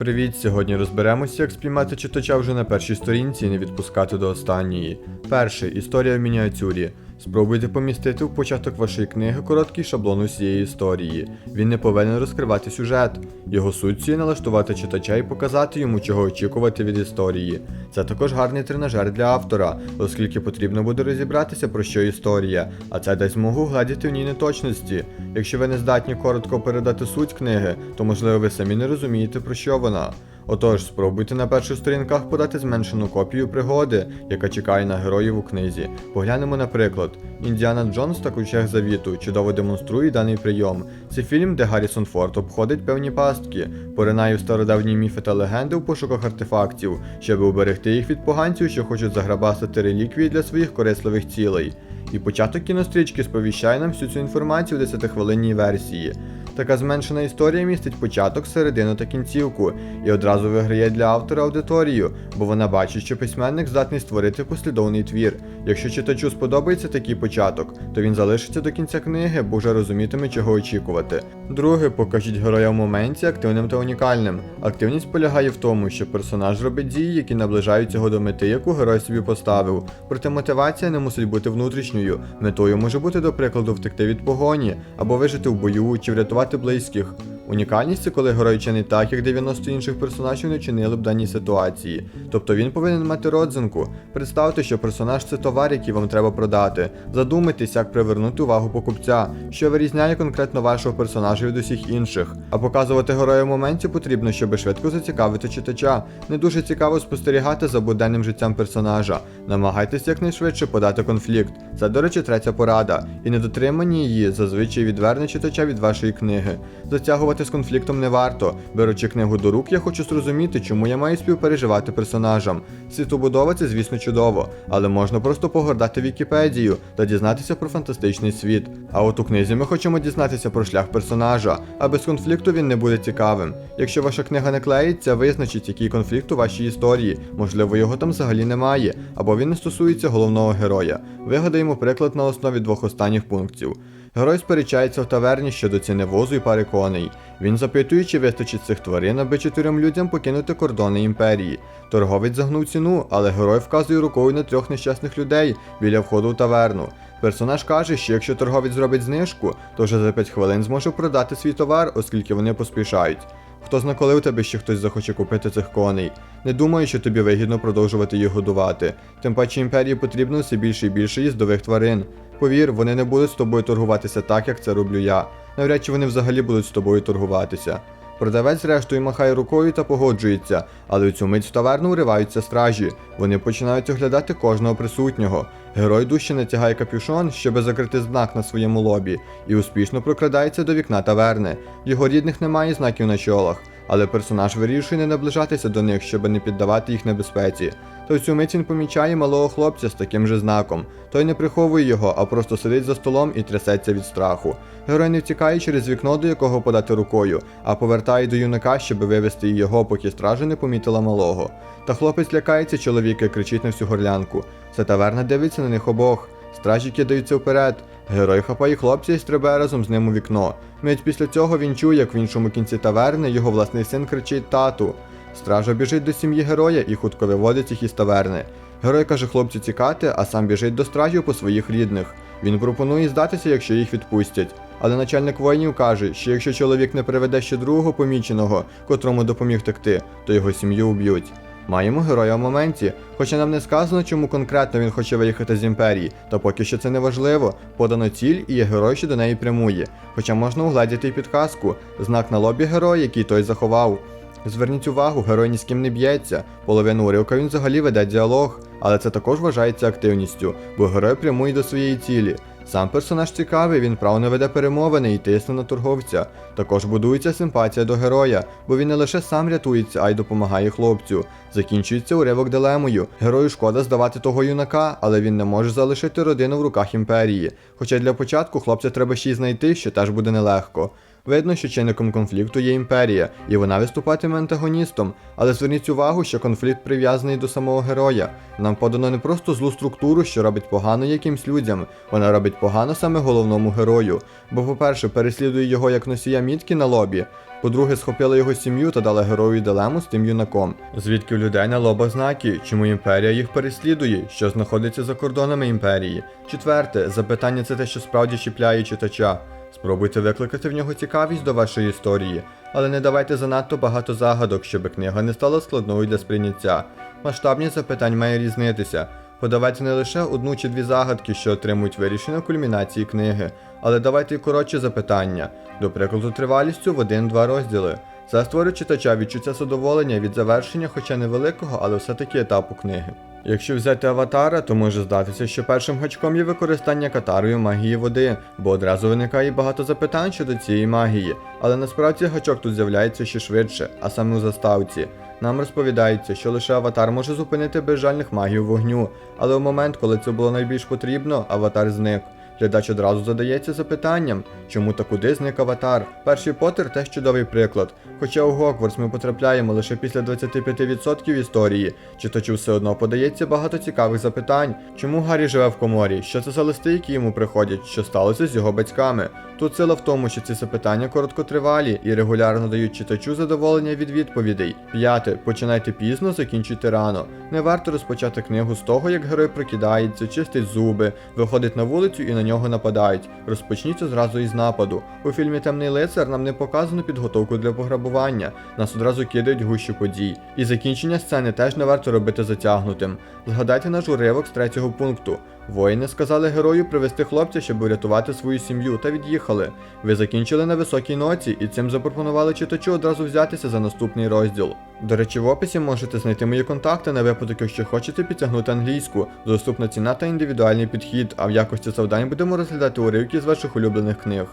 Привіт! Сьогодні розберемося, як спіймати читача вже на першій сторінці і не відпускати до останньої. Перший історія в мініатюрі. Спробуйте помістити в початок вашої книги короткий шаблон усієї історії. Він не повинен розкривати сюжет. Його суть є налаштувати читача і показати йому, чого очікувати від історії. Це також гарний тренажер для автора, оскільки потрібно буде розібратися про що історія, а це дасть змогу гладіти в ній неточності. Якщо ви не здатні коротко передати суть книги, то можливо ви самі не розумієте про що вона. Отож, спробуйте на перших сторінках подати зменшену копію пригоди, яка чекає на героїв у книзі. Поглянемо наприклад. Індіана Джонс та Ключах Завіту чудово демонструє даний прийом. Це фільм, де Гаррісон Форд обходить певні пастки, поринає в стародавні міфи та легенди у пошуках артефактів, щоб уберегти їх від поганців, що хочуть заграбастати реліквії для своїх корисливих цілей. І початок кінострічки сповіщає нам всю цю інформацію в 10-хвилинній версії. Така зменшена історія містить початок, середину та кінцівку, і одразу виграє для автора аудиторію, бо вона бачить, що письменник здатний створити послідовний твір. Якщо читачу сподобається такий початок, то він залишиться до кінця книги, бо вже розумітиме, чого очікувати. Друге, покажіть героя в моменті активним та унікальним. Активність полягає в тому, що персонаж робить дії, які наближають його до мети, яку герой собі поставив. Проте мотивація не мусить бути внутрішньою. Метою може бути, до прикладу, втекти від погоні, або вижити в бою, чи врятувати близьких. Унікальність це коли герой чинить так, як 90 інших персонажів не чинили б даній ситуації. Тобто він повинен мати родзинку. Представте, що персонаж це товар, який вам треба продати. Задумайтесь, як привернути увагу покупця, що вирізняє конкретно вашого персонажа від усіх інших. А показувати героя в моменті потрібно, щоб швидко зацікавити читача. Не дуже цікаво спостерігати за буденним життям персонажа. Намагайтесь якнайшвидше подати конфлікт. Це, до речі, третя порада. І недотримання її зазвичай відверне читача від вашої книги. Затягувати з конфліктом не варто. Беручи книгу до рук, я хочу зрозуміти, чому я маю співпереживати персонажам. Світобудова це, звісно, чудово, але можна просто погордати Вікіпедію та дізнатися про фантастичний світ. А от у книзі ми хочемо дізнатися про шлях персонажа, а без конфлікту він не буде цікавим. Якщо ваша книга не клеїться, визначіть, який конфлікт у вашій історії. Можливо, його там взагалі немає, або він не стосується головного героя. Вигадаємо приклад на основі двох останніх пунктів. Герой сперечається в таверні щодо ціни возу і пари коней. Він запитує, чи вистачить цих тварин, аби чотирьом людям покинути кордони імперії. Торговець загнув ціну, але герой вказує рукою на трьох нещасних людей біля входу в таверну. Персонаж каже, що якщо торговець зробить знижку, то вже за 5 хвилин зможе продати свій товар, оскільки вони поспішають. Хто зна, коли у тебе ще хтось захоче купити цих коней. Не думаю, що тобі вигідно продовжувати їх годувати. Тим паче імперії потрібно все більше і більше їздових тварин. Повір, вони не будуть з тобою торгуватися так, як це роблю я. Навряд чи вони взагалі будуть з тобою торгуватися. Продавець зрештою махає рукою та погоджується, але у цю мить в таверну уриваються стражі. Вони починають оглядати кожного присутнього. Герой дужче натягає капюшон, щоб закрити знак на своєму лобі, і успішно прокрадається до вікна таверни. Його рідних немає знаків на чолах, але персонаж вирішує не наближатися до них, щоб не піддавати їх небезпеці. То в цю мить він помічає малого хлопця з таким же знаком. Той не приховує його, а просто сидить за столом і трясеться від страху. Герой не втікає через вікно, до якого подати рукою, а повертає до юнака, щоб вивести його, поки стража не помітила малого. Та хлопець лякається чоловіка і кричить на всю горлянку. Це таверна дивиться на них обох. Стражі кидаються вперед. Герой хапає хлопця і стрибає разом з ним у вікно. Мить після цього він чує, як в іншому кінці таверни його власний син кричить тату. Стража біжить до сім'ї героя і хутко виводить їх із таверни. Герой каже хлопцю тікати, а сам біжить до стражів по своїх рідних. Він пропонує здатися, якщо їх відпустять. Але начальник воїнів каже, що якщо чоловік не приведе ще другого поміченого, котрому допоміг текти, то його сім'ю уб'ють. Маємо героя в моменті, хоча нам не сказано, чому конкретно він хоче виїхати з імперії, та поки що це не важливо. Подано ціль і є герой, що до неї прямує. Хоча можна угледіти й підказку, знак на лобі героя, який той заховав. Зверніть увагу, герой ні з ким не б'ється. Половину уривка він взагалі веде діалог, але це також вважається активністю, бо герой прямує до своєї цілі. Сам персонаж цікавий, він правно веде перемовини і тисне на торговця. Також будується симпатія до героя, бо він не лише сам рятується, а й допомагає хлопцю. Закінчується уривок дилемою. Герою шкода здавати того юнака, але він не може залишити родину в руках імперії. Хоча для початку хлопця треба ще й знайти, що теж буде нелегко. Видно, що чинником конфлікту є імперія, і вона виступатиме антагоністом. Але зверніть увагу, що конфлікт прив'язаний до самого героя. Нам подано не просто злу структуру, що робить погано якимсь людям, вона робить погано саме головному герою. Бо, по-перше, переслідує його як носія мітки на лобі. По-друге, схопила його сім'ю та дала герою дилему з тим юнаком. Звідки у людей на лобах знаки, чому імперія їх переслідує, що знаходиться за кордонами імперії. Четверте, запитання це те, що справді чіпляє читача. Спробуйте викликати в нього цікавість до вашої історії, але не давайте занадто багато загадок, щоб книга не стала складною для сприйняття. Масштабність запитань має різнитися. Подавайте не лише одну чи дві загадки, що отримують вирішення кульмінації книги, але давайте й коротші запитання, до прикладу, тривалістю в один-два розділи. Це створює читача відчуття задоволення від завершення, хоча невеликого, але все-таки етапу книги. Якщо взяти аватара, то може здатися, що першим гачком є використання катарою магії води, бо одразу виникає багато запитань щодо цієї магії, але насправді гачок тут з'являється ще швидше, а саме у заставці. Нам розповідається, що лише аватар може зупинити безжальних магів вогню, але у момент, коли це було найбільш потрібно, аватар зник. Глядач одразу задається запитанням, чому та куди зник аватар. Перший Поттер теж чудовий приклад. Хоча у Гогвартс ми потрапляємо лише після 25% історії, читачу все одно подається багато цікавих запитань. Чому Гаррі живе в коморі? Що це за листи, які йому приходять? Що сталося з його батьками? Тут сила в тому, що ці запитання короткотривалі і регулярно дають читачу задоволення від відповідей. П'яте. Починайте пізно, закінчуйте рано. Не варто розпочати книгу з того, як герой прокидається, чистить зуби, виходить на вулицю і на нього нападають. Розпочніться зразу із нападу. У фільмі Темний лицар нам не показано підготовку для пограбування. Нас одразу кидають гущу подій. І закінчення сцени теж не варто робити затягнутим. Згадайте наш уривок з третього пункту. Воїни сказали герою привести хлопця, щоб врятувати свою сім'ю, та від'їхали. Ви закінчили на високій ноті і цим запропонували читачу одразу взятися за наступний розділ. До речі, в описі можете знайти мої контакти на випадок, якщо хочете підтягнути англійську, доступна ціна та індивідуальний підхід, а в якості завдань будемо розглядати уривки з ваших улюблених книг.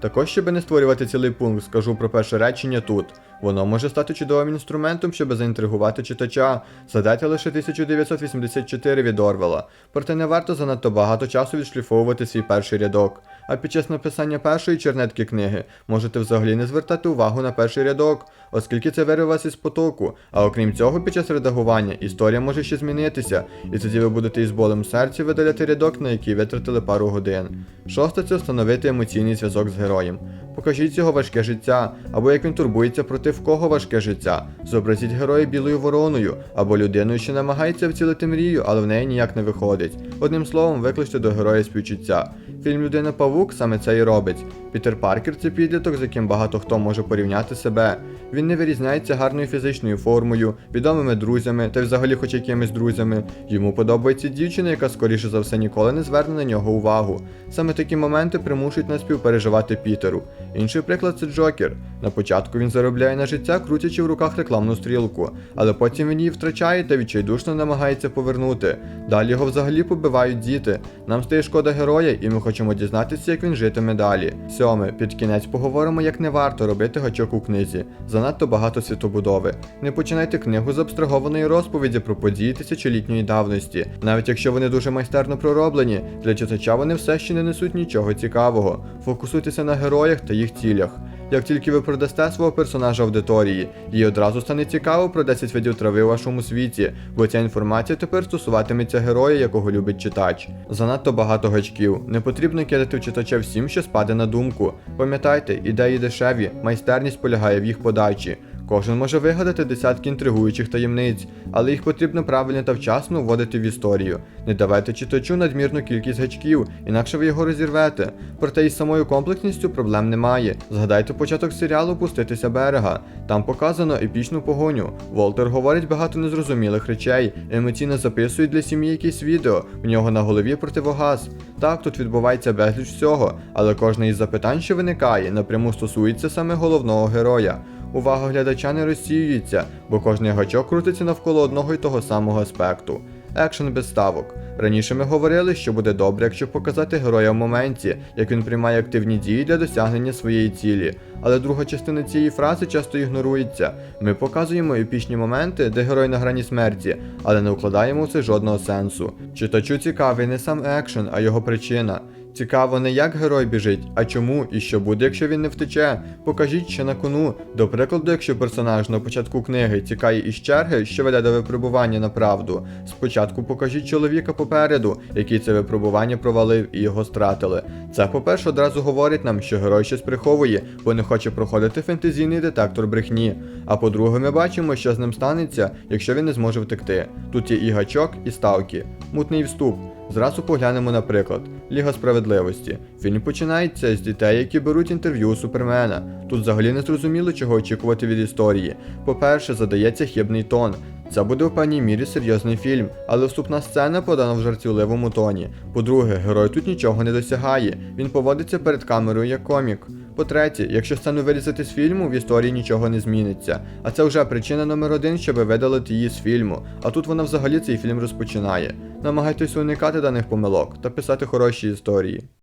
Також, щоб не створювати цілий пункт, скажу про перше речення тут. Воно може стати чудовим інструментом, щоб заінтригувати читача. Згадайте лише 1984 від Орвела. Проте не варто занадто багато часу відшліфовувати свій перший рядок. А під час написання першої чернетки книги можете взагалі не звертати увагу на перший рядок, оскільки це вирве вас із потоку. А окрім цього, під час редагування історія може ще змінитися, і тоді ви будете із болем серці видаляти рядок, на який витратили пару годин. Шосте це встановити емоційний зв'язок з героєм. Покажіть його важке життя, або як він турбується проти в кого важке життя. Зобразіть героя білою вороною, або людиною, що намагається вцілити мрію, але в неї ніяк не виходить. Одним словом, викличте до героя співчуття. Фільм Людина Павук саме це і робить. Пітер Паркер це підліток, з яким багато хто може порівняти себе. Він не вирізняється гарною фізичною формою, відомими друзями та взагалі хоч якимись друзями. Йому подобається дівчина, яка скоріше за все ніколи не зверне на нього увагу. Саме такі моменти примушують нас співпереживати Пітеру. Інший приклад це Джокер. На початку він заробляє на життя, крутячи в руках рекламну стрілку, але потім він її втрачає та відчайдушно намагається повернути. Далі його взагалі побивають діти. Нам стає шкода героя, і ми хочемо дізнатися, як він житиме далі. Сьоме, під кінець поговоримо, як не варто робити гачок у книзі. Занадто багато світобудови. Не починайте книгу з абстрагованої розповіді про події тисячолітньої давності. Навіть якщо вони дуже майстерно пророблені, для читача вони все ще не несуть нічого цікавого. Фокусуйтеся на героях та їх цілях. Як тільки ви продасте свого персонажа аудиторії, їй одразу стане цікаво про 10 видів трави у вашому світі, бо ця інформація тепер стосуватиметься героя, якого любить читач. Занадто багато гачків. Не потрібно кидати в читача всім, що спаде на думку. Пам'ятайте, ідеї дешеві, майстерність полягає в їх подачі. Кожен може вигадати десятки інтригуючих таємниць, але їх потрібно правильно та вчасно вводити в історію. Не давайте читачу надмірну кількість гачків, інакше ви його розірвете. Проте із самою комплексністю проблем немає. Згадайте початок серіалу Пуститися берега. Там показано епічну погоню. Волтер говорить багато незрозумілих речей, емоційно записує для сім'ї якісь відео, в нього на голові противогаз. Так, тут відбувається безліч всього, але кожне із запитань, що виникає, напряму стосується саме головного героя. Увага глядача не розсіюється, бо кожний гачок крутиться навколо одного й того самого аспекту. Екшен без ставок. Раніше ми говорили, що буде добре, якщо показати героя в моменті, як він приймає активні дії для досягнення своєї цілі. Але друга частина цієї фрази часто ігнорується. Ми показуємо епічні моменти, де герой на грані смерті, але не вкладаємо в це жодного сенсу. Читачу цікавий не сам екшен, а його причина. Цікаво не як герой біжить, а чому і що буде, якщо він не втече. Покажіть, що на кону. До прикладу, якщо персонаж на початку книги тікає із черги, що веде до випробування на правду. Спочатку покажіть чоловіка попереду, який це випробування провалив і його стратили. Це, по-перше, одразу говорить нам, що герой щось приховує, бо не хоче проходити фентезійний детектор брехні. А по-друге, ми бачимо, що з ним станеться, якщо він не зможе втекти. Тут є і гачок, і ставки. Мутний вступ. Зразу поглянемо на приклад. Ліга справедливості. Фільм починається з дітей, які беруть інтерв'ю у Супермена. Тут взагалі не зрозуміло, чого очікувати від історії. По-перше, задається хібний тон. Це буде в певній мірі серйозний фільм, але вступна сцена подана в жартівливому тоні. По-друге, герой тут нічого не досягає. Він поводиться перед камерою як комік. По-третє, якщо сцену вирізати з фільму, в історії нічого не зміниться. А це вже причина номер один, щоб видалити її з фільму. А тут вона взагалі цей фільм розпочинає. Намагайтесь уникати даних помилок та писати хороші історії.